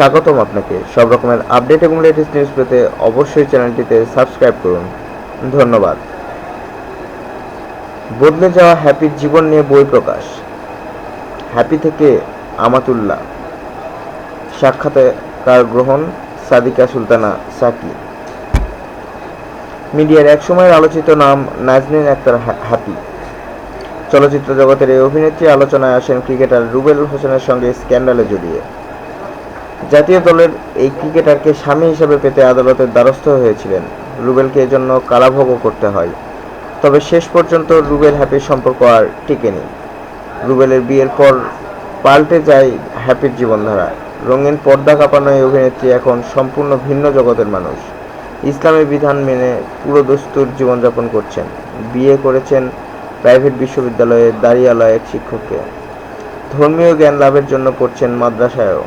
স্বাগতম আপনাকে। সব রকমের আপডেট এবং লেটেস্ট নিউজ পেতে অবশ্যই চ্যানেলটিতে সাবস্ক্রাইব করুন। ধন্যবাদ। বদলে যাওয়া হ্যাপির জীবন নিয়ে বই প্রকাশ। হ্যাপি থেকে আমাতুল্লাহ। সাক্ষাৎকার গ্রহণ সাদিকা সুলতানা সাকি। মিডিয়ার এক সময়ের আলোচিত নাম নাজনীন আক্তার হ্যা- হ্যাপি চলচ্চিত্র জগতের এই অভিনেত্রী আলোচনায় আসেন ক্রিকেটার রুবেল হোসেনের সঙ্গে স্ক্যান্ডালে জড়িয়ে। জাতীয় দলের এই ক্রিকেটারকে স্বামী হিসেবে পেতে আদালতের দ্বারস্থ হয়েছিলেন। রুবেলকে এজন্য কারাভোগও করতে হয়। তবে শেষ পর্যন্ত রুবেল হ্যাপির সম্পর্ক আর টিকেনি। রুবেলের বিয়ের পর পাল্টে যায় হ্যাপির জীবনধারা। রঙিন পর্দা কাঁপানো এই অভিনেত্রী এখন সম্পূর্ণ ভিন্ন জগতের মানুষ। ইসলামী বিধান মেনে পুরো দস্তুর জীবনযাপন করছেন। বিয়ে করেছেন প্রাইভেট বিশ্ববিদ্যালয়ে দাঁড়িয়ালয় এক শিক্ষককে। ধর্মীয় জ্ঞান লাভের জন্য পড়ছেন মাদ্রাসায়ও।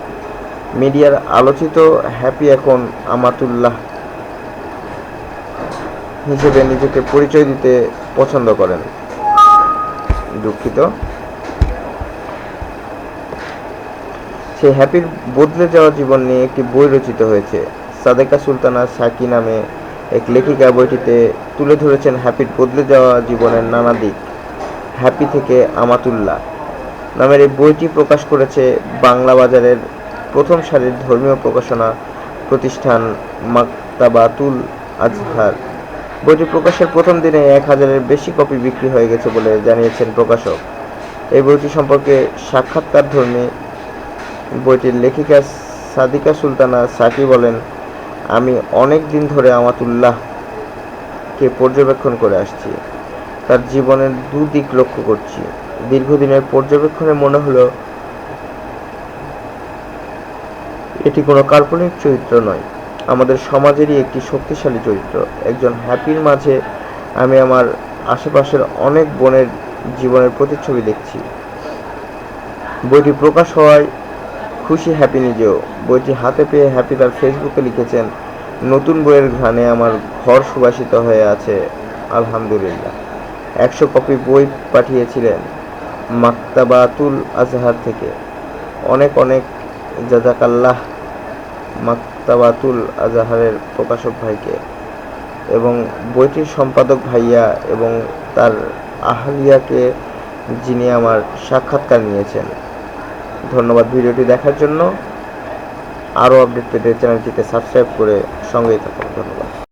মিডিয়ার আলোচিত হ্যাপি এখন আমাতুল্লাহ হিসেবে নিজেকে পরিচয় দিতে পছন্দ করেন। দুঃখিত। সেই হ্যাপির বদলে যাওয়া জীবন নিয়ে একটি বই রচিত হয়েছে। সাদেকা সুলতানা সাকি নামে এক লেখিকা বইটিতে তুলে ধরেছেন হ্যাপির বদলে যাওয়া জীবনের নানা দিক। হ্যাপি থেকে আমাতুল্লাহ নামের এই বইটি প্রকাশ করেছে বাংলা বাজারের প্রথম সারির ধর্মীয় প্রকাশনা প্রতিষ্ঠান মাক্তাবাতুল আজহার। বইটি প্রকাশের প্রথম দিনে এক হাজারের বেশি কপি বিক্রি হয়ে গেছে বলে জানিয়েছেন প্রকাশক। এই বইটি সম্পর্কে সাক্ষাৎকার ধর্মী বইটির লেখিকা সাদিকা সুলতানা সাকি বলেন, আমি অনেক দিন ধরে আমাতুল্লাহকে পর্যবেক্ষণ করে আসছি। তার জীবনের দুদিক লক্ষ্য করছি। দীর্ঘদিনের পর্যবেক্ষণে মনে হলো এটি কোনো কাল্পনিক চরিত্র নয়। আমাদের সমাজেরই একটি শক্তিশালী চরিত্র। একজন হ্যাপির মাঝে আমি আমার আশেপাশের অনেক বোনের জীবনের প্রতিচ্ছবি দেখছি। বইটি প্রকাশ হওয়ায় খুশি হ্যাপি নিজেও। বইটি হাতে পেয়ে হ্যাপি তার ফেসবুকে লিখেছেন, নতুন বইয়ের ঘ্রাণে আমার ঘর সুবাসিত হয়ে আছে, আলহামদুলিল্লাহ। একশো কপি বই পাঠিয়েছিলেন মাক্তাবাতুল আজহার থেকে। অনেক অনেক জাজাকাল্লাহ মাক্তাবাতুল আজাহারের প্রকাশক ভাইকে এবং বইটির সম্পাদক ভাইয়া এবং তার আহলিয়াকে যিনি আমার সাক্ষাৎকার নিয়েছেন। ধন্যবাদ ভিডিওটি দেখার জন্য। আরও আপডেট পেতে চ্যানেলটিতে সাবস্ক্রাইব করে সঙ্গেই থাকুন। ধন্যবাদ।